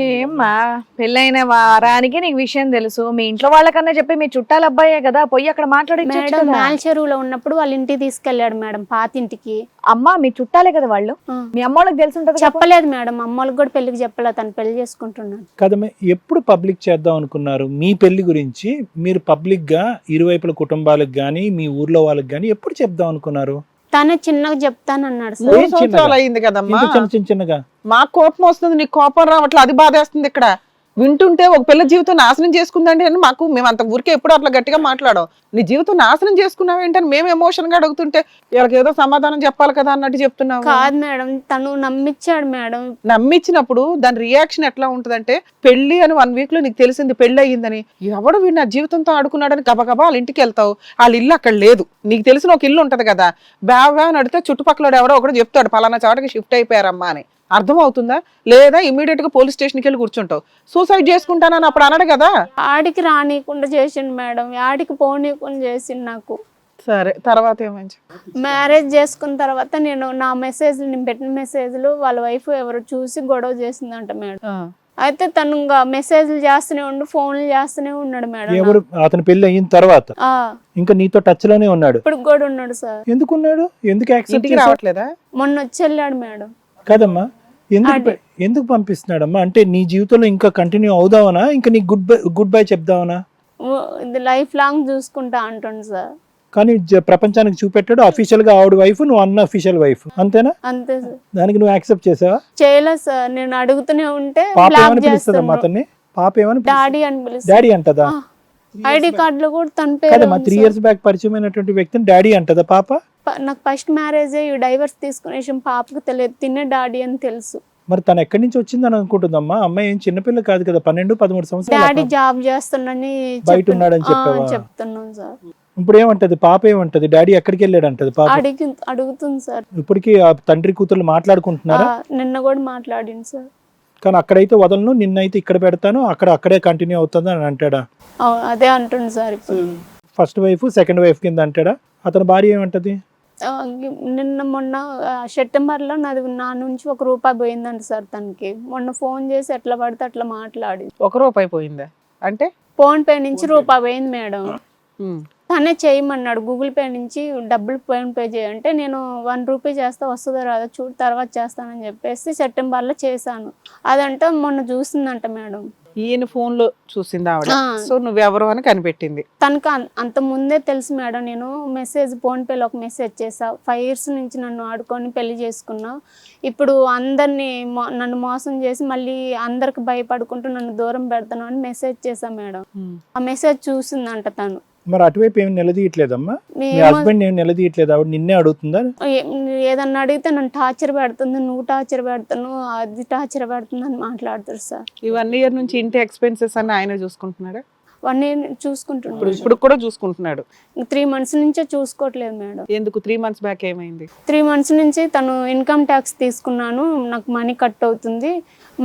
ఏమ్మా పెళ్ళైన వారానికి నీకు విషయం తెలుసు. మీ ఇంట్లో వాళ్ళకన్నా చెప్పి మీ చుట్టాల అబ్బాయే కదా పోయి అక్కడ మాట్లాడి మేడం చెరువులో ఉన్నప్పుడు వాళ్ళ ఇంటికి తీసుకెళ్ళాడు మేడం పాతింటికి. అమ్మా మీ చుట్టాలే కదా వాళ్ళు. మీ అమ్మ వాళ్ళకి తెలిసి ఉంటది కదా. చెప్పలేదు మేడం అమ్మోళ్ళకి కూడా పెళ్ళికి చెప్పలేదు తను పెళ్ళి చేసుకుంటున్నాను కదమే ఎప్పుడు పబ్లిక్ చేద్దాం అనుకున్నారు? మీ పెళ్ళి గురించి మీరు పబ్లిక్గా ఇరువైపుల కుటుంబాలకు గానీ మీ ఊర్లో వాళ్ళకి గానీ ఎప్పుడు చెప్దాం అనుకున్నారు? తనే చిన్నగా చెప్తానన్నాడు సార్? సంవత్సరాలు అయింది కదమ్మా. ఇంత చిన్న చిన్న చిన్నగా? మాకు కోపం వస్తుంది నీకు కోపం రావట్లేదు అది బాధేస్తుంది ఇక్కడ. వింటుంటే ఒక పిల్ల జీవితం నాశనం చేసుకుందండి అని మాకు మేము అంత ఊరికే ఎప్పుడు అట్లా గట్టిగా మాట్లాడాం నీ జీవితం నాశనం చేసుకున్నావు ఏంటని మేము ఎమోషన్గా అడుగుతుంటే వీళ్ళకి ఏదో సమాధానం చెప్పాలి కదా అన్నట్టు చెప్తున్నావు. కాదు మేడం తను నమ్మిచ్చాడు మేడం. నమ్మించినప్పుడు దాని రియాక్షన్ ఎట్లా ఉంటదంటే పెళ్ళి అని వన్ వీక్లో నీకు తెలిసింది పెళ్ళి అయ్యిందని. ఎవడు వీడు నా జీవితంతో ఆడుకున్నాడని గబగబా వాళ్ళ ఇంటికి వెళ్తావు. వాళ్ళ ఇల్లు అక్కడ లేదు. నీకు తెలిసిన ఒక ఇల్లు ఉంటది కదా. బాగా అని అడిగితే చుట్టుపక్కల ఎవడో ఒకడు చెప్తాడు. పలానా చోటకి షిఫ్ట్ అయిపోయారమ్మా అని. అర్థం అవుతుందా లేదా ఇమీడియట్గా పోలీస్ స్టేషన్కి వెళ్ళి కూర్చుంటావు. సూసైడ్ చేసుకుంటానని అప్పుడు అనడు కదా? ఆడికి రానియకుండా చేసిండు మేడం. ఆడికి పోనీయకుండా చేసిండు నాకు. సరే తర్వాత ఏమైంది మ్యారేజ్ చేసుకున్న తర్వాత నేను నా మెసేజ్ నేను పెట్టిన మెసేజ్లు వాళ్ళ వైఫ్ ఎవరు చూసి గొడవ చేసిందంట మేడం. అయితే తను ఇంకా మెసేజ్లు చేస్తూనే ఉండు ఫోన్లు చేస్తూనే ఉన్నాడు మేడం ఎవరు? అతని పెళ్ళి అయిన తర్వాత? ఆ, ఇంకా నీతో టచ్లోనే ఉన్నాడు. ఇప్పుడు కూడా ఉన్నాడు సార్. ఎందుకు ఉన్నాడు? ఎందుకు యాక్సెప్ట్ ఇంటికి రావట్లేదా? మొన్న వచ్చి వెళ్ళాడు మేడం. కదమ్మా. ఎందుకు ఎందుకు పంపిస్తున్నాడమ్మా? అంటే నీ జీవితంలో ఇంకా కంటిన్యూ అవుదావనా? ఇంకా నీకు గుడ్ బై గుడ్ బై చెప్దావనా? లైఫ్ లాంగ్ చూసుకుంటా అంటుండు సార్. కానీ ప్రపంచానికి చూపెట్టాడు అఫీషియల్గా ఆవిడ వైఫ్ నువ్వు అన్న అఫీషియల్ వైఫ్ అంతేనా? అంతే సార్. దానికి నువ్వు యాక్సెప్ట్ చేసావా? చేయలేదు సార్. నేను అడుగుతూనే ఉంటే పాప ఏమని పిలుస్తుందమ్మా అతన్ని? పాప ఏమని డాడీ అని పిలుస్తాను డాడీ అంటదా? ఐడి కార్డులో కూడా తన పేరు ఉంది త్రీ. ఇయర్స్ బ్యాక్ పరిచయమైనటువంటి వ్యక్తిని డాడీ అంటదా పాప? నాకు ఫస్ట్ మ్యారేజ్ డైవర్స్ తీసుకునే విషయం పాపకు తెలియదు. తినే డాడీ అని తెలుసు. మరి తను ఎక్కడి నుంచి వచ్చిందని అనుకుంటుందమ్మా? అమ్మాయి ఏం చిన్నపిల్ల కాదు కదా పన్నెండు పదమూడు డాడీ సంవత్సరాలు జాబ్ చేస్తున్నాని బయట ఉన్నాడని ఆ, చెప్పావా? చెప్తున్నాం సార్. ఇప్పుడు ఏమంటది? పాప ఏమంటది? డాడీ ఎక్కడికి వెళ్ళాడు అంటది పాప? అడిగి అడుగుతుంది సార్. ఇప్పటికీ ఆ తండ్రి కూతుర్లు మాట్లాడుకుంటున్నారా? నిన్న కూడా మాట్లాడింది సార్. కానీ అక్కడైతే వదలను నిన్నైతే ఇక్కడ పెడతాను అక్కడ అక్కడే కంటిన్యూ అవుతుంది అని అంటాడా? అదే అంటుంది సార్ ఇప్పుడు. ఫస్ట్ వైఫ్ సెకండ్ వైఫ్ కింద అంటాడా? అతని భార్య ఏమంటది? నిన్న మొన్న సెప్టెంబర్లో నాది నా నుంచి ఒక రూపాయి పోయిందంట సార్ తనకి. మొన్న ఫోన్ చేసి ఎట్లా పడితే అట్లా మాట్లాడి ఒక రూపాయి పోయిందా? అంటే? ఫోన్ పే నుంచి రూపాయి పోయింది మేడం. తనే చేయమన్నాడు గూగుల్ పే నుంచి డబ్బులు ఫోన్ పే చేయంటే నేను వన్ రూపీ చేస్తే వస్తుందో రాదో చూడు తర్వాత చేస్తానని చెప్పేసి సెప్టెంబర్లో చేశాను. అదంటే మొన్న చూసిందంట మేడం. ఈయన ఫోన్లో చూసింది ఆవిడ. సో నువ్వెవరు అని కనిపెట్టింది. తనకు అంత ముందే తెలుసు మేడం నేను. మెసేజ్ ఫోన్ పేలో ఒక మెసేజ్ చేసా ఫైవ్ ఇయర్స్ నుంచి నన్ను ఆడుకొని పెళ్ళి చేసుకున్నా. ఇప్పుడు అందరినీ నన్ను మోసం చేసి మళ్ళీ అందరికి భయపడుకుంటూ నన్ను దూరం పెడతాను అని మెసేజ్ చేసా మేడం. ఆ మెసేజ్ చూసిందంట తను. మరి అటువైపు ఏమి నిలదీయట్లేదమ్మా? మీ హస్బెండ్ ఏమి నిలదీయట్లేదు ఆవిడ నిన్నే అడుగుతుందా? ఏదన్నా అడిగితే నన్ను టార్చర్ పెడుతుంది నువ్వు టార్చర్ పెడతాను అది టార్చర్ పెడుతుంది అని మాట్లాడుతారు సార్. ఈ వన్ ఇయర్ నుంచి ఇంటి ఎక్స్పెన్సెస్ అన్ని ఆయన చూసుకుంటున్నాడా? వన్ ఇయర్ ఇప్పుడు చూసుకుంటున్నాను ఇప్పుడు కూడా చూసుకుంటున్నాడు. త్రీ మంత్స్ నుంచే చూసుకోవట్లేదు మేడం. ఎందుకు? త్రీ మంత్స్ బ్యాక్ ఏమైంది? త్రీ మంత్స్ నుంచి తను ఇన్కమ్ ట్యాక్స్ తీసుకున్నాను నాకు మనీ కట్ అవుతుంది.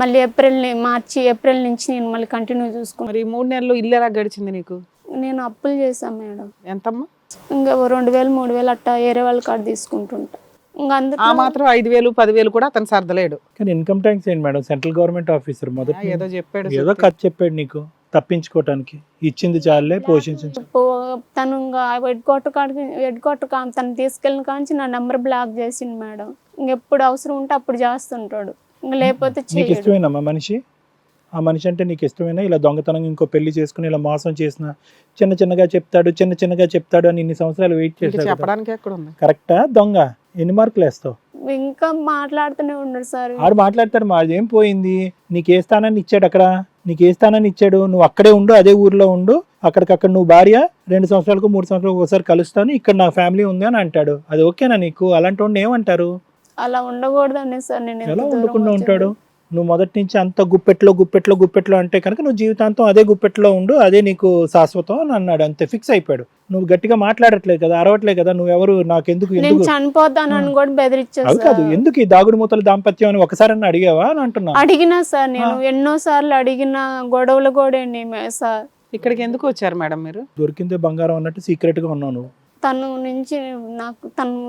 మళ్ళీ ఏప్రిల్ మార్చి ఏప్రిల్ నుంచి నేను మళ్ళీ కంటిన్యూ చూసుకున్నాను మరి మూడు నెలలు ఇల్లు ఎలా గడిచింది నీకు? నేను అప్పులు చేశాను మేడం. ఎంతమ్మా? ఇంకా రెండు వేలు మూడు వేలు అట్టా వేరే వాళ్ళ కార్డు తీసుకుంటుంటా. ఇంకా ఆ మాత్రం ఐదు వేలు పదివేలు కూడా అతను సర్దలేడు. కానీ ఇన్కమ్ ట్యాక్స్ ఏంటి మేడం? సెంట్రల్ గవర్నమెంట్ ఆఫీసర్ మొదటి ఏదో చెప్పాడు ఏదో కథ చెప్పాడు నీకు తప్పించుకోవటానికి ఇచ్చింది చాలే పోషించింది పో- తను ఇంకా హెడ్ క్వార్టర్ కాడికి హెడ్ క్వార్టర్ కా తను తీసుకెళ్ళిన కాంచి నా నెంబర్ బ్లాక్ చేసిండు మేడం. ఇంకెప్పుడు అవసరం ఉంటే అప్పుడు చేస్తుంటాడు. ఇంకా లేకపోతే నీకు చేయడు. ఇష్టమేనమ్మా మనిషి? ఆ మనిషి అంటే నీకు ఇష్టమేనా? ఇలా దొంగతనంగా ఇంకో పెళ్ళి చేసుకుని ఇలా మోసం చేసిన చిన్న చిన్నగా చెప్తాడు చిన్న చిన్నగా చెప్తాడు అని ఇన్ని సంవత్సరాలు వెయిట్ చేశాడు ఉంది కరెక్టా? దొంగ? ఎన్ని మార్కులు వేస్తావు? ఇంకా మాట్లాడుతూనే ఉన్నాడు సార్. ఆడు మాట్లాడతాడు మాది ఏం పోయింది? నీకు ఏ స్థానాన్ని ఇచ్చాడు అక్కడ? నీకు ఏ స్థానాన్ని ఇచ్చాడు? నువ్వు అక్కడే ఉండు అదే ఊర్లో ఉండు. అక్కడికక్కడ నువ్వు భార్య రెండు సంవత్సరాలకు మూడు సంవత్సరాలకు ఒకసారి కలుస్తాను ఇక్కడ నా ఫ్యామిలీ ఉంది అని అంటాడు. అది ఓకేనా నీకు? అలాంటి వాడిని ఏమంటారు? అలా ఉండకూడదనే సార్ నేను ఎలా ఉండకుండా. ఉంటాడు? నువ్వు మొదటి నుంచి అంత గుప్పెట్లో గుప్పెట్లో గుప్పెట్లో అంటే కనుక నువ్వు జీవితాంతం అదే గుప్పెట్లో ఉండు అదే నీకు శాశ్వతం అని అన్నాడు. అంతే ఫిక్స్ అయిపోయాడు. నువ్వు గట్టిగా మాట్లాడట్లేదు కదా అరవట్లేదు కదా నువ్వెవరు నాకెందుకు అవి కాదు ఎందుకు ఈ దాగుడు మూతల దాంపత్యం అని ఒకసారి అడిగావా అని అంటున్నా? అడిగినా సార్ నేను ఎన్నో సార్లు అడిగిన గొడవలు కూడా సార్. ఇక్కడికి ఎందుకు వచ్చారు మేడం మీరు? దొరికిందే బంగారం అన్నట్టు సీక్రెట్గా ఉన్నావు నువ్వు. తను నుంచి నాకు తను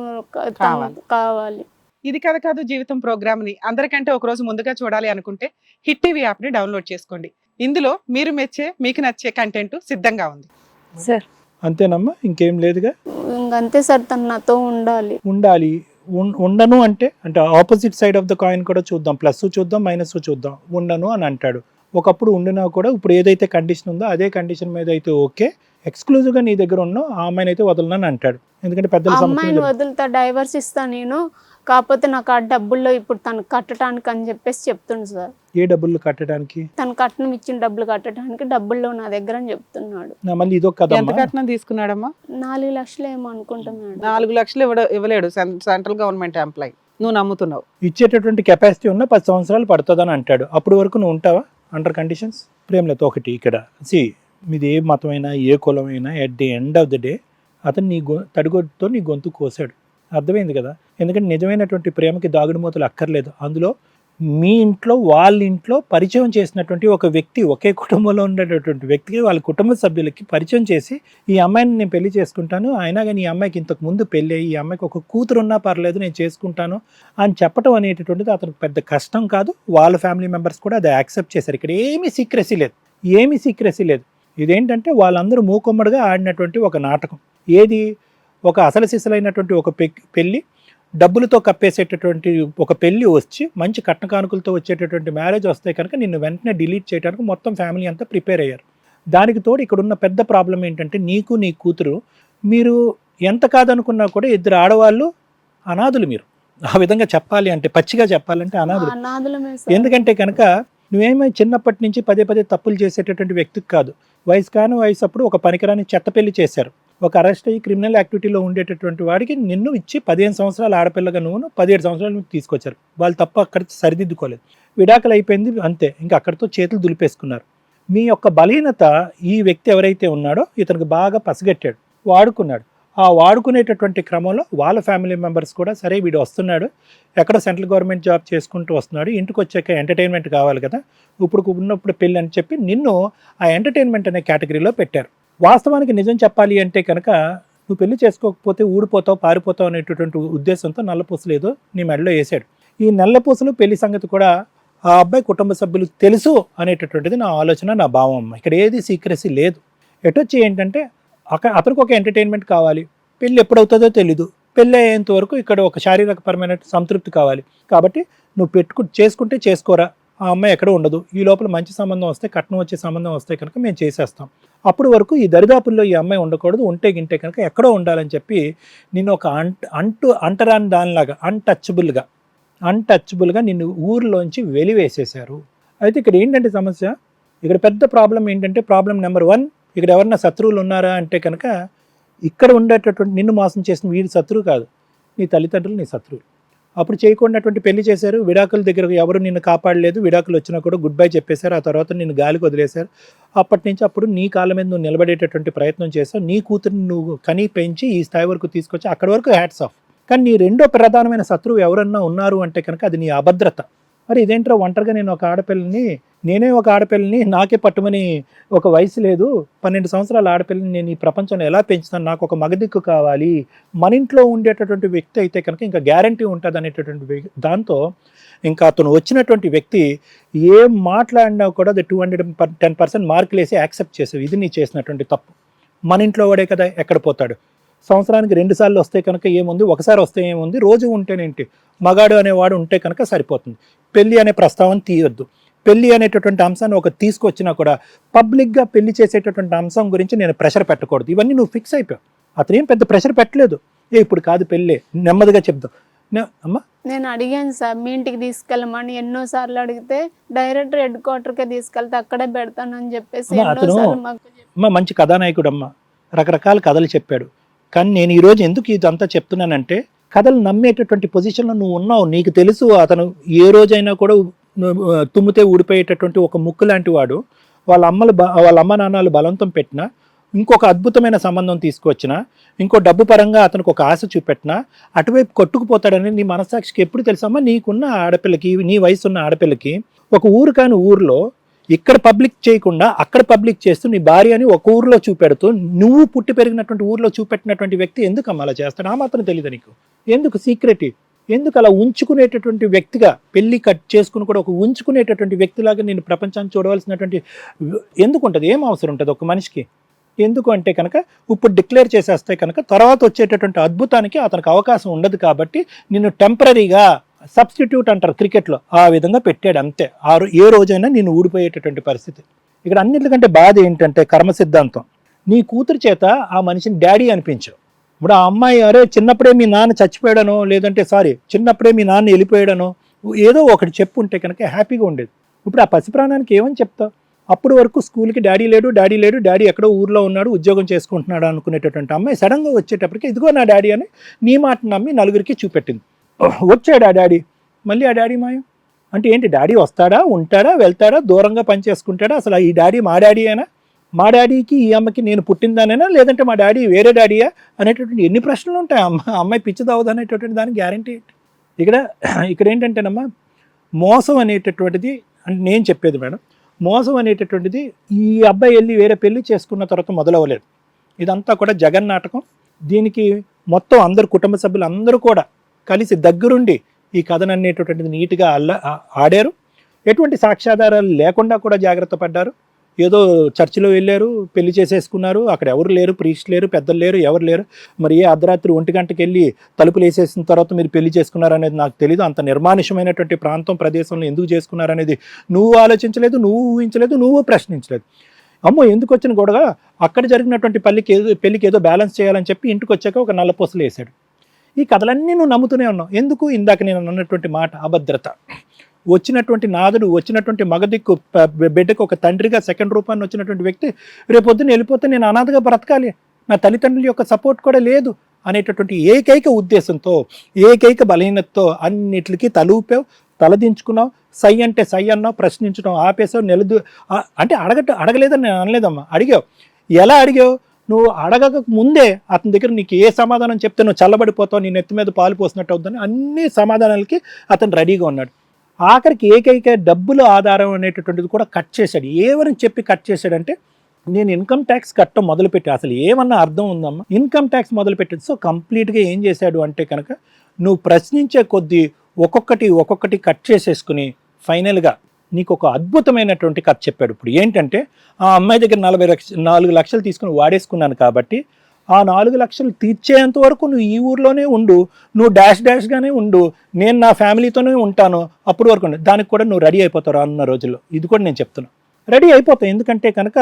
కావాలి. ఇది కథ కాదు జీవితం ప్రోగ్రామ్ని అందరికంటే ఒక రోజు ముందుగా చూడాలి అనుకుంటే హిట్ టీవీ యాప్ని డౌన్లోడ్ చేసుకోండి. ఇందులో మీరు మెచ్చే మీకు నచ్చే కంటెంట్ సిద్ధంగా ఉంది. సార్ అంతేనమ్మా? ఇంకేం లేదుగా? ఇంకంతే సార్ తను నాతో ఉండాలి. ఉండాలి. ఉండను అంటే అంటే opposite side of the coin కూడా చూద్దాం. ప్లస్ చూద్దాం మైనస్ చూద్దాం. ఉండను అని అంటాడు. ఒకప్పుడు ఉండినా కూడా ఇప్పుడు ఏదైతే కండిషన్ ఉందో అదే కండిషన్ మీద అయితే ఓకే ఎక్స్క్లూజివ్గా నీ దగ్గర ఉన్నావు ఆ అమ్మాయిని అయితే వదలనని అంటాడు. ఎందుకంటే సమస్య అమ్మాయిని వదులుతా డైవర్స్ ఇస్తా నేను. కాకపోతే నాకు ఆ డబ్బుల్లో ఇప్పుడు తను కట్టడానికి అని చెప్పేసి చెప్తుండు సార్. ఏ డబ్బులు కట్టడానికి? తను కట్నం ఇచ్చిన డబ్బులు కట్టడానికి డబ్బుల్లో నా దగ్గర అని చెప్తున్నాడు. నా మళ్ళీ ఇదొక ఎంత కదమ్మా కట్నం తీసుకున్నాడమ్మా? నాలుగు లక్షలు ఏమో అనుకుంటున్నాడు. నాలుగు లక్షలు ఇవ్వడ ఇవ్వలేడు. Central government employee. నువ్వు నమ్ముతున్నావు. ఇచ్చేటటువంటి కెపాసిటీ ఉన్న పది సంవత్సరాలు పడుతుందని అంటాడు. అప్పటి వరకు నువ్వు ఉంటావా? అండర్ కండిషన్స్ ప్రేమలత ఒకటి ఇక్కడ. సి మీది ఏ మతమైనా ఏ కులమైనా at the end of the day అతను నీ గొ తడిగొట్టుతో నీ గొంతు కోసాడు. అర్థమైంది కదా? ఎందుకంటే నిజమైనటువంటి ప్రేమకి దాగుడుమూతలు అక్కర్లేదు. అందులో మీ ఇంట్లో వాళ్ళ ఇంట్లో పరిచయం చేసినటువంటి ఒక వ్యక్తి ఒకే కుటుంబంలో ఉండేటటువంటి వ్యక్తికి వాళ్ళ కుటుంబ సభ్యులకి పరిచయం చేసి ఈ అమ్మాయిని నేను పెళ్ళి చేసుకుంటాను అయినా కానీ ఈ అమ్మాయికి ఇంతకు ముందు పెళ్ళి ఈ అమ్మాయికి ఒక కూతురు ఉన్నా పర్లేదు నేను చేసుకుంటాను అని చెప్పడం అనేటటువంటిది అతనికి పెద్ద కష్టం కాదు. వాళ్ళ ఫ్యామిలీ మెంబర్స్ కూడా అది యాక్సెప్ట్ చేశారు. ఇక్కడ ఏమీ సీక్రెసీ లేదు. ఏమీ సీక్రెసీ లేదు. ఇదేంటంటే వాళ్ళందరూ మూకుమ్మడిగా ఆడినటువంటి ఒక నాటకం. ఏది? ఒక అసలు సిసలైనటువంటి ఒక పె- పెళ్ళి డబ్బులతో కప్పేసేటటువంటి ఒక పెళ్ళి వచ్చి మంచి కట్న కానుకలతో వచ్చేటటువంటి మ్యారేజ్ వస్తే కనుక నిన్ను వెంటనే డిలీట్ చేయడానికి మొత్తం ఫ్యామిలీ అంతా ప్రిపేర్ అయ్యారు. దానికి తోడు ఇక్కడ ఉన్న పెద్ద ప్రాబ్లం ఏంటంటే నీకు నీ కూతురు మీరు ఎంత కాదనుకున్నా కూడా ఇద్దరు ఆడవాళ్ళు అనాథులు మీరు. ఆ విధంగా చెప్పాలి అంటే పచ్చిగా చెప్పాలంటే అనాథులు. ఎందుకంటే కనుక నువ్వేమో చిన్నప్పటి నుంచి పదే పదే తప్పులు చేసేటటువంటి వ్యక్తికి కాదు. వయసు కాని వయసు అప్పుడు ఒక పనికిరాని చెత్త పెళ్ళి చేశారు. ఒక అరెస్ట్ అయ్యి క్రిమినల్ యాక్టివిటీలో ఉండేటటువంటి వాడికి నిన్ను ఇచ్చి పదిహేను సంవత్సరాలు ఆడపిల్లగా నువ్వు పదిహేడు సంవత్సరాలు నువ్వు తీసుకొచ్చారు. వాళ్ళు తప్ప అక్కడ సరిదిద్దుకోలేదు. విడాకులు అయిపోయింది అంతే. ఇంకా అక్కడితో చేతులు దులిపేసుకున్నారు. మీ యొక్క బలహీనత ఈ వ్యక్తి ఎవరైతే ఉన్నాడో ఇతనికి బాగా పసిగట్టాడు. వాడుకున్నాడు. ఆ వాడుకునేటటువంటి క్రమంలో వాళ్ళ ఫ్యామిలీ మెంబర్స్ కూడా సరే వీడు వస్తున్నాడు ఎక్కడ సెంట్రల్ గవర్నమెంట్ జాబ్ చేసుకుంటూ వస్తున్నాడు ఇంటికి వచ్చాక ఎంటర్టైన్మెంట్ కావాలి కదా ఇప్పుడు ఉన్నప్పుడు పెళ్ళి అని చెప్పి నిన్ను ఆ ఎంటర్టైన్మెంట్ అనే కేటగిరీలో పెట్టారు. వాస్తవానికి నిజం చెప్పాలి అంటే కనుక నువ్వు పెళ్ళి చేసుకోకపోతే ఊడిపోతావు పారిపోతావు అనేటటువంటి ఉద్దేశంతో నల్లపూసలు ఏదో నీ మెడలో వేసాడు. ఈ నల్లపూసలు పెళ్ళి సంగతి కూడా ఆ అబ్బాయి కుటుంబ సభ్యులు తెలుసు అనేటటువంటిది నా ఆలోచన నా భావం. ఇక్కడ ఏది సీక్రసీ లేదు. ఎటొచ్చి ఏంటంటే అక్కడ అతనికి ఒక ఎంటర్టైన్మెంట్ కావాలి. పెళ్ళి ఎప్పుడవుతుందో తెలీదు. పెళ్ళి అయ్యేంత వరకు ఇక్కడ ఒక శారీరకపరమైన సంతృప్తి కావాలి. కాబట్టి నువ్వు పెట్టుకు చేసుకుంటే చేసుకోరా. ఆ అమ్మాయి ఎక్కడ ఉండదు. ఈ లోపల మంచి సంబంధం వస్తే కట్నం వచ్చే సంబంధం వస్తే కనుక మేము చేసేస్తాం. అప్పుడు వరకు ఈ దరిదాపుల్లో ఈ అమ్మాయి ఉండకూడదు. ఉంటే గింటే కనుక ఎక్కడో ఉండాలని చెప్పి నిన్ను ఒక అంట అంటు అంటరాని దానిలాగా అన్టచబుల్గా అన్టచబుల్గా నిన్ను ఊరిలోంచి వెలివేసేశారు. అయితే ఇక్కడ ఏంటంటే సమస్య? ఇక్కడ పెద్ద ప్రాబ్లం ఏంటంటే ప్రాబ్లం నెంబర్ వన్ ఇక్కడ ఎవరన్నా శత్రువులు ఉన్నారా అంటే కనుక ఇక్కడ ఉండేటటువంటి నిన్ను మోసం చేసిన వీడి శత్రువు కాదు. నీ తల్లిదండ్రులు నీ శత్రువులు. అప్పుడు చేయకుండాటువంటి పెళ్ళి చేశారు. విడాకుల దగ్గర ఎవరు నిన్ను కాపాడలేదు. విడాకులు వచ్చినా కూడా గుడ్ బై చెప్పేశారు. ఆ తర్వాత నిన్ను గాలికి వదిలేశారు. అప్పటి నుంచి అప్పుడు నీ కాళ్ళ మీద నువ్వు నిలబడేటటువంటి ప్రయత్నం చేసావు నీ కూతురిని నువ్వు కనీ పెంచి ఈ స్థాయి వరకు తీసుకొచ్చి అక్కడి వరకు హ్యాట్స్ ఆఫ్ కానీ నీ రెండో ప్రధానమైన శత్రువు ఎవరన్నా ఉన్నారు అంటే కనుక అది నీ అభద్రత. మరి ఇదేంట్రా ఒంటరిగా నేను ఒక ఆడపిల్లని నేనే ఒక ఆడపిల్లని నాకే పట్టుమని ఒక వయసు లేదు. పన్నెండు సంవత్సరాల ఆడపిల్లని నేను ఈ ప్రపంచంలో ఎలా పెంచుతాను? నాకు ఒక మగదిక్కు కావాలి. మన ఇంట్లో ఉండేటటువంటి వ్యక్తి అయితే కనుక ఇంకా గ్యారంటీ ఉంటుంది అనేటటువంటి దాంతో ఇంకా అతను వచ్చినటువంటి వ్యక్తి ఏం మాట్లాడినా కూడా అది టూ హండ్రెడ్ టెన్ పర్సెంట్ మార్కులు వేసి యాక్సెప్ట్ చేసేవి. ఇది నీ చేసినటువంటి తప్పు. మన ఇంట్లో వాడే కదా ఎక్కడ పోతాడు? సంవత్సరానికి రెండు సార్లు వస్తే కనుక ఏముంది? ఒకసారి వస్తే ఏముంది? రోజు ఉంటేనేంటి? మగాడు అనేవాడు ఉంటే కనుక సరిపోతుంది. పెళ్ళి అనే ప్రస్తావన తీయొద్దు. పెళ్ళి అనేటటువంటి అంశాన్ని ఒక తీసుకొచ్చినా కూడా పబ్లిక్గా పెళ్ళి చేసేటటువంటి అంశం గురించి నేను ప్రెషర్ పెట్టకూడదు. ఇవన్నీ నువ్వు ఫిక్స్ అయిపోయావు. అతను ఏం పెద్ద ప్రెషర్ పెట్టలేదు. ఏ ఇప్పుడు కాదు పెళ్ళి. నెమ్మదిగా చెప్దాం. నే- అమ్మా? నేను అడిగాను సార్ మీ ఇంటికి తీసుకెళ్ళమని ఎన్నో సార్లు అడిగితే డైరెక్ట్ హెడ్ క్వార్టర్కే తీసుకెళ్తే అక్కడే పెడతానని చెప్పేసి అతను-. అమ్మ మంచి కథానాయకుడు అమ్మ రకరకాల కథలు చెప్పాడు. కానీ నేను ఈరోజు ఎందుకు ఇదంతా చెప్తున్నానంటే కథలు నమ్మేటటువంటి పొజిషన్లో నువ్వు ఉన్నావు. నీకు తెలుసు అతను ఏ రోజైనా కూడా తుమ్మితే ఊడిపోయేటటువంటి ఒక ముక్కు లాంటి వాడు వాళ్ళ అమ్మలు వాళ్ళ అమ్మ నాన్నలు బలవంతం పెట్టినా ఇంకొక అద్భుతమైన సంబంధం తీసుకొచ్చిన ఇంకో డబ్బు పరంగా అతనికి ఒక ఆశ చూపెట్టిన అటువైపు కొట్టుకుపోతాడని నీ మనసాక్షికి ఎప్పుడు తెలుసమ్మా నీకున్న ఆడపిల్లకి నీ వయసు ఉన్న ఆడపిల్లకి ఒక ఊరు కాని ఊర్లో ఇక్కడ పబ్లిక్ చేయకుండా అక్కడ పబ్లిక్ చేస్తూ నీ భార్య అని ఒక ఊర్లో చూపెడుతూ నువ్వు పుట్టి పెరిగినటువంటి ఊర్లో చూపెట్టినటువంటి వ్యక్తి ఎందుకు అలా చేస్తాడు? ఆ మాత్రం తెలియదు నీకు? ఎందుకు? సీక్రెట్ ఎందుకు అలా ఉంచుకునేటటువంటి వ్యక్తిగా పెళ్ళి కట్ చేసుకుని కూడా ఒక ఉంచుకునేటటువంటి వ్యక్తిలాగా నేను ప్రపంచాన్ని చూడవలసినటువంటి ఎందుకు ఉంటుంది ఏం అవసరం ఉంటుంది ఒక మనిషికి? ఎందుకు అంటే కనుక ఇప్పుడు డిక్లేర్ చేసేస్తే కనుక తర్వాత వచ్చేటటువంటి అద్భుతానికి అతనికి అవకాశం ఉండదు కాబట్టి నిన్ను టెంపరీగా సబ్స్టిట్యూట్ అంటారు క్రికెట్లో. ఆ విధంగా పెట్టాడు అంతే. ఆ ఏ రోజైనా నేను ఊడిపోయేటటువంటి పరిస్థితి. ఇక్కడ అన్నిటికంటే బాధ ఏంటంటే కర్మ సిద్ధాంతం. నీ కూతురు చేత ఆ మనిషిని డాడీ అనిపించు. ఇప్పుడు ఆ అమ్మాయి అరే చిన్నప్పుడే మీ నాన్న చచ్చిపోయాడనో లేదంటే సారీ చిన్నప్పుడే మీ నాన్న వెళ్ళిపోయాడనో ఏదో ఒకటి చెప్పుంటే కనుక హ్యాపీగా ఉండేది. ఇప్పుడు ఆ పసిప్రాణానికి ఏమని చెప్తావు? అప్పుడు వరకు స్కూల్కి డాడీ లేడు డాడీ లేడు డాడీ ఎక్కడో ఊర్లో ఉన్నాడు ఉద్యోగం చేసుకుంటున్నాడు అనుకునేటటువంటి అమ్మాయి సడన్గా వచ్చేటప్పటికి ఇదిగో నా డాడీ అని నీ మాట నమ్మి నలుగురికి చూపెట్టింది. వచ్చాడు ఆ డాడీ. మళ్ళీ ఆ డాడీ మాయం? అంటే ఏంటి? డాడీ వస్తాడా? ఉంటాడా? వెళ్తాడా? దూరంగా పని చేసుకుంటాడా? అసలు ఈ డాడీ మా డాడీ అయినా మా డాడీకి ఈ అమ్మకి నేను పుట్టిందానేనా? లేదంటే మా డాడీ వేరే డాడీయా? అనేటటువంటి ఎన్ని ప్రశ్నలు ఉంటాయి. అమ్మ అమ్మాయి పిచ్చిదవదు అనేటటువంటి దానికి గ్యారంటీ ఏంటి ఇక్కడ ఇక్కడ ఏంటంటేనమ్మా మోసం అనేటటువంటిది అంటే నేను చెప్పేది మేడం మోసం అనేటటువంటిది ఈ అబ్బాయి వెళ్ళి వేరే పెళ్ళి చేసుకున్న తర్వాత మొదలవ్వలేదు. ఇదంతా కూడా జగన్ నాటకం. దీనికి మొత్తం అందరు కుటుంబ సభ్యులు అందరూ కూడా కలిసి దగ్గరుండి ఈ కథను అనేటటువంటిది నీట్గా అల్ల ఆడారు. ఎటువంటి సాక్ష్యాధారాలు లేకుండా కూడా జాగ్రత్త పడ్డారు. ఏదో చర్చిలో వెళ్ళారు పెళ్ళి చేసేసుకున్నారు. అక్కడ ఎవరు లేరు ప్రీస్ట్ లేరు పెద్దలు లేరు ఎవరు లేరు. మరి ఏ అర్ధరాత్రి ఒంటి గంటకి వెళ్ళి తలుపులు వేసేసిన తర్వాత మీరు పెళ్ళి చేసుకున్నారు అనేది నాకు తెలియదు అంత నిర్మానుషమైనటువంటి ప్రాంతం ప్రదేశంలో ఎందుకు చేసుకున్నారు అనేది నువ్వు ఆలోచించలేదు నువ్వు ఊహించలేదు నువ్వు ప్రశ్నించలేదు. అమ్మో ఎందుకు వచ్చిన గొడవ? అక్కడ జరిగినటువంటి పల్లికి ఏదో పెళ్ళికి ఏదో బ్యాలెన్స్ చేయాలని చెప్పి ఇంటికి వచ్చాక ఒక నల్ల పూసలు వేశాడు. ఈ కథలన్నీ నువ్వు నమ్ముతూనే ఉన్నావు. ఎందుకు ఇందాక నేను అన్నటువంటి మాట అభద్రత? వచ్చినటువంటి నాదుడు వచ్చినటువంటి మగదిక్కు బిడ్డకు ఒక తండ్రిగా సెకండ్ రూపాన్ని వచ్చినటువంటి వ్యక్తి రేపొద్దున వెళ్ళిపోతే నేను అనాథగా బ్రతకాలి. నా తల్లిదండ్రుల యొక్క సపోర్ట్ కూడా లేదు. అనేటటువంటి ఏకైక ఉద్దేశంతో ఏకైక బలహీనతతో అన్నిటికీ తలూపావు తలదించుకున్నావు. సై అంటే సై అన్నావు ప్రశ్నించడం ఆపేసావు నిలదు అంటే అడగట అడగలేదని నేను అనలేదమ్మా. అడిగావు. ఎలా అడిగావు? నువ్వు అడగక ముందే అతని దగ్గర నీకు ఏ సమాధానం చెప్తే నువ్వు చల్లబడిపోతావు నీ నెత్తి మీద పాలు పోసినట్టు అవుతుందని అన్ని సమాధానాలకి అతను రెడీగా ఉన్నాడు. ఆఖరికి ఏకైక డబ్బుల ఆధారం అనేటటువంటిది కూడా కట్ చేశాడు. ఏమని చెప్పి కట్ చేశాడంటే నేను ఇన్కమ్ ట్యాక్స్ కట్టడం మొదలుపెట్టి అసలు ఏమన్నా అర్థం ఉందమ్మా? ఇన్కమ్ ట్యాక్స్ మొదలుపెట్టాడు. సో కంప్లీట్గా ఏం చేశాడు అంటే కనుక నువ్వు ప్రశ్నించే కొద్దీ ఒక్కొక్కటి ఒక్కొక్కటి కట్ చేసేసుకుని ఫైనల్గా నీకు ఒక అద్భుతమైనటువంటి కథ చెప్పాడు. ఇప్పుడు ఏంటంటే ఆ అమ్మాయి దగ్గర నలభై లక్ష నాలుగు లక్షలు తీసుకుని వాడేసుకున్నాను కాబట్టి ఆ నాలుగు లక్షలు తీర్చేంత వరకు నువ్వు ఈ ఊర్లోనే ఉండు నువ్వు డాష్ డాష్గానే ఉండు నేను నా ఫ్యామిలీతోనే ఉంటాను అప్పుడు వరకు ఉండు. దానికి కూడా నువ్వు రెడీ అయిపోతావు అన్న రోజుల్లో. ఇది కూడా నేను చెప్తున్నా. రెడీ అయిపోతావు. ఎందుకంటే కనుక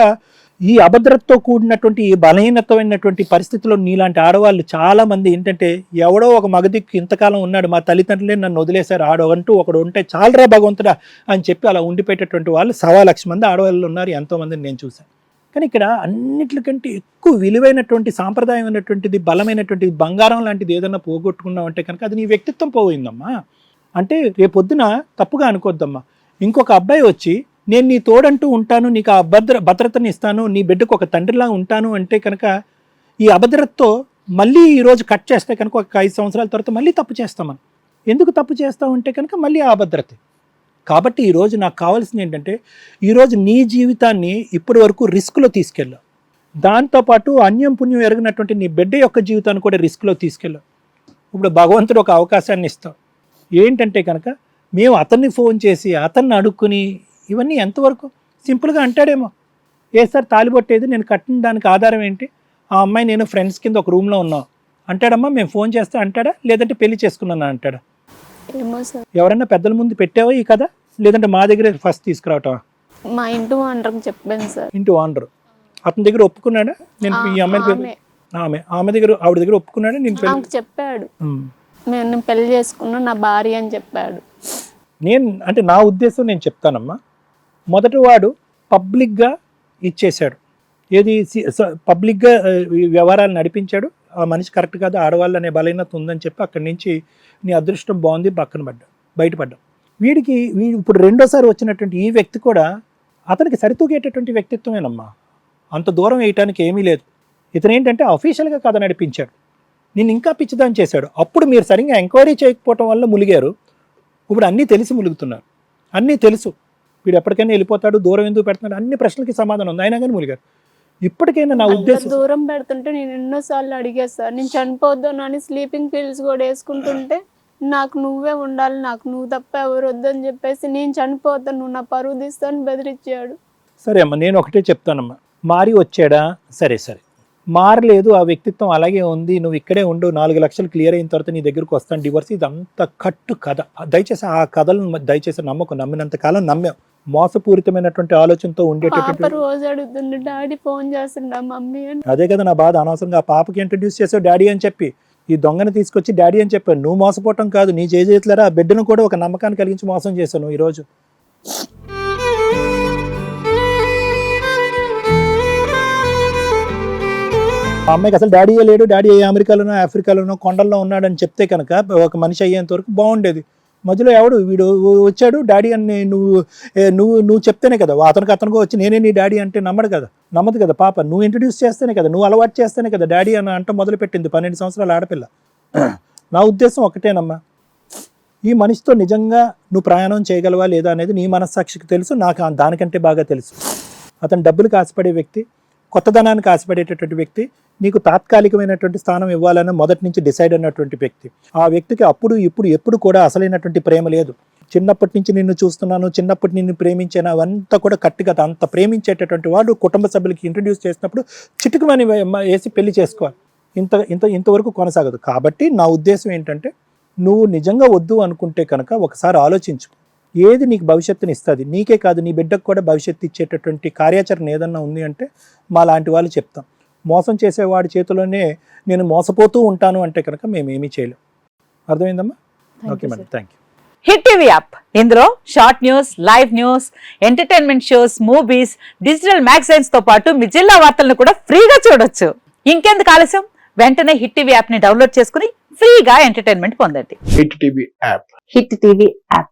ఈ అభద్రతతో కూడినటువంటి ఈ బలహీనతమైనటువంటి పరిస్థితిలో నీలాంటి ఆడవాళ్ళు చాలామంది ఏంటంటే ఎవడో ఒక మగదిక్కు ఇంతకాలం ఉన్నాడు మా తల్లిదండ్రులే నన్ను వదిలేశారు ఆడో అంటూ ఒకడు ఉంటే చాలరా భగవంతుడా అని చెప్పి అలా ఉండిపోయేటటువంటి వాళ్ళు సవా లక్ష మంది ఆడవాళ్ళు ఉన్నారు ఎంతోమందిని నేను చూశాను. కానీ ఇక్కడ అన్నిటికంటే ఎక్కువ విలువైనటువంటి సాంప్రదాయమైనటువంటిది బలమైనటువంటిది బంగారం లాంటిది ఏదైనా పోగొట్టుకున్నావు అంటే కనుక అది నీ వ్యక్తిత్వం పోయిందమ్మా. అంటే రేపొద్దున తప్పుగా అనుకోద్దమ్మా. ఇంకొక అబ్బాయి వచ్చి నేను నీ తోడంటూ ఉంటాను నీకు ఆ భద్ర భద్రతని ఇస్తాను నీ బిడ్డకు ఒక తండ్రిలా ఉంటాను అంటే కనుక ఈ అభద్రతతో మళ్ళీ ఈరోజు కట్ చేస్తే కనుక ఒక ఐదు సంవత్సరాల తర్వాత మళ్ళీ తప్పు చేస్తామని ఎందుకు తప్పు చేస్తావు అంటే కనుక మళ్ళీ ఆ అభద్రతే. కాబట్టి ఈరోజు నాకు కావాల్సింది ఏంటంటే ఈరోజు నీ జీవితాన్ని ఇప్పటి వరకు రిస్క్లో తీసుకెళ్ళావు దాంతోపాటు అన్యం పుణ్యం ఎరగినటువంటి నీ బిడ్డ యొక్క జీవితాన్ని కూడా రిస్క్లో తీసుకెళ్ళావు ఇప్పుడు భగవంతుడు ఒక అవకాశాన్ని ఇస్తావు ఏంటంటే కనుక మేము అతన్ని ఫోన్ చేసి అతన్ని అడుక్కుని ఇవన్నీ ఎంతవరకు? సింపుల్గా అంటాడేమో. ఏ సార్ తాలిబొట్టేది? నేను కట్టిన దానికి ఆధారం ఏంటి? ఆ అమ్మాయి నేను ఫ్రెండ్స్ కింద ఒక రూమ్లో ఉన్నాం. అంటాడమ్మా మేము ఫోన్ చేస్తే అంటాడా? లేదంటే పెళ్ళి చేసుకున్నాను? అంటాడా? ఎవరైనా పెద్దల ముందు పెట్టావా ఈ కథ? లేదంటే మా దగ్గర ఫస్ట్ తీసుకురావటం మా ఇంటి ఓనర్కి చెప్పాను సార్. ఇంటి ఓనర్. అతని దగ్గర ఒప్పుకున్నాడా? నేను ఈ అమ్మాయి ఆమె. ఆమె. దగ్గర ఆవిడ దగ్గర ఒప్పుకున్నాడా? నేను చెప్పాడు. నేను పెళ్ళి చేసుకున్నా నా భార్య అని చెప్పాడు. నేను అంటే నా ఉద్దేశం నేను చెప్తానమ్మా. మొదటి వాడు పబ్లిక్గా ఇచ్చేశాడు. ఏది పబ్లిక్గా వ్యవహారాలు నడిపించాడు. ఆ మనిషి కరెక్ట్ కాదు ఆడవాళ్ళు అనే బలహీనత ఉందని చెప్పి అక్కడి నుంచి నీ అదృష్టం బాగుంది పక్కన పడ్డా బయటపడ్డా వీడికి వీడు ఇప్పుడు రెండోసారి వచ్చినటువంటి ఈ వ్యక్తి కూడా అతనికి సరితూగేటటువంటి వ్యక్తిత్వమేనమ్మా. అంత దూరం వేయటానికి ఏమీ లేదు. ఇతను ఏంటంటే అఫీషియల్గా కథ నడిపించాడు. నేను ఇంకా పిచ్చిదాన్ని చేశాడు. అప్పుడు మీరు సరిగ్గా ఎంక్వైరీ చేయకపోవటం వల్ల ములిగారు. ఇప్పుడు అన్నీ తెలిసి ములుగుతున్నారు. అన్నీ తెలుసు. వీడు ఎప్పటికైనా వెళ్ళిపోతాడు దూరం ఎందుకు పెడుతున్నాడు అన్ని ప్రశ్నలకి సమాధానం ఉంది. అయినా కానీ ములిగారు. ఇప్పటికైనా నా ఉద్దేశం దూరం పెడుతుంటే నేను ఎన్నోసార్లు అడిగా సార్ నేను చనిపోద్దాను అని స్లీపింగ్ పిల్స్ కూడా వేసుకుంటుంటే నాకు నువ్వే ఉండాలి నాకు నువ్వు తప్ప ఎవరు వద్దని చెప్పేసి నేను చనిపోతాను నువ్వు నా పరువు తీస్తాను బెదిరించాడు. సరే అమ్మా నేను ఒకటే చెప్తానమ్మా. మారి వచ్చాడా? సరే సరే. మారలేదు ఆ వ్యక్తిత్వం అలాగే ఉంది నువ్వు ఇక్కడే ఉండు నాలుగు లక్షలు క్లియర్ అయిన తర్వాత నీ దగ్గరకు వస్తాను డివర్స్ ఇది అంత కట్టు కథ. దయచేసి ఆ కథలను దయచేసి నమ్మకం నమ్మినంత కాలం నమ్మాం. మోసపూరితమైనటువంటి ఆలోచనతో పాప ఉండేటటువంటి రోజు అడుగుతుండే డాడీ ఫోన్ చేస్తుండ మమ్మీ అని. అదే కదా నా బాధ అనవసరంగా ఆ పాపకి ఇంట్రడ్యూస్ చేసావు డాడీ అని చెప్పి. ఈ దొంగని తీసుకొచ్చి డాడీ అని చెప్పాను నువ్వు మోసపోవటం కాదు నీ చేతులరా ఆ బిడ్డను కూడా ఒక నమ్మకాన్ని కలిగించి మోసం చేశాను ఈ రోజు. ఆ అమ్మాయికి అసలు డాడీ లేడు? డాడీ ఏ అమెరికాలోనో ఆఫ్రికాలోనో కొండల్లో ఉన్నాడని చెప్తే కనుక ఒక మనిషి అయ్యేంత వరకు బాగుండేది. మధ్యలో ఎవడు? వీడు వచ్చాడు డాడీ అని నువ్వు నువ్వు నువ్వు చెప్తేనే కదా అతనికి అతనికి వచ్చి నేనే నీ డాడీ అంటే నమ్మడు కదా నమ్మదు కదా పాప నువ్వు ఇంట్రడ్యూస్ చేస్తేనే కదా నువ్వు అలవాటు చేస్తేనే కదా డాడీ అని అంట మొదలు పెట్టింది పన్నెండు సంవత్సరాల ఆడపిల్ల. నా ఉద్దేశం ఒకటేనమ్మా ఈ మనిషితో నిజంగా నువ్వు ప్రయాణం చేయగలవా లేదా అనేది నీ మనస్సాక్షికి తెలుసు నాకు దానికంటే బాగా తెలుసు. అతను డబ్బులకు ఆశపడే వ్యక్తి కొత్తదనానికి ఆశపడేటటువంటి వ్యక్తి నీకు తాత్కాలికమైనటువంటి స్థానం ఇవ్వాలని మొదటి నుంచి డిసైడ్ అన్నటువంటి వ్యక్తి. ఆ వ్యక్తికి అప్పుడు ఇప్పుడు ఎప్పుడు కూడా అసలైనటువంటి ప్రేమ లేదు. చిన్నప్పటి నుంచి నిన్ను చూస్తున్నాను చిన్నప్పటి నిన్ను ప్రేమించాను అవంతా కూడా కట్టుగా అంత ప్రేమించేటటువంటి వాడు కుటుంబ సభ్యులకి ఇంట్రడ్యూస్ చేసినప్పుడు చిటుకుమని వేసి పెళ్ళి చేసుకోవాలి. ఇంత ఇంత ఇంతవరకు కొనసాగదు. కాబట్టి నా ఉద్దేశం ఏంటంటే నువ్వు నిజంగా వద్దు అనుకుంటే కనుక ఒకసారి ఆలోచించు. ఏది నీకు భవిష్యత్తుని ఇస్తుంది? నీకే కాదు నీ బిడ్డకు కూడా భవిష్యత్తు ఇచ్చేటటువంటి కార్యాచరణ ఏదన్నా ఉంది అంటే మా లాంటి వాళ్ళు చెప్తాం. మోసం చేసేవాడి చేతిలోనే నేను మోసపోతూ ఉంటాను అంటే కనుక మేము ఏమీ చేయలేం. అర్థమైందమ్మా? Okay madam thank you Hit TV app ఇందులో short news live news entertainment shows movies digital మ్యాగజైన్స్తో పాటు మీ జిల్లా వార్తలను కూడా ఫ్రీగా చూడొచ్చు. ఇంకెందుకు ఆలస్యం? వెంటనే హిట్ టీవీ యాప్ని డౌన్లోడ్ చేసుకుని ఫ్రీగా ఎంటర్టైన్మెంట్ పొందండి. Hit TV app Hit TV app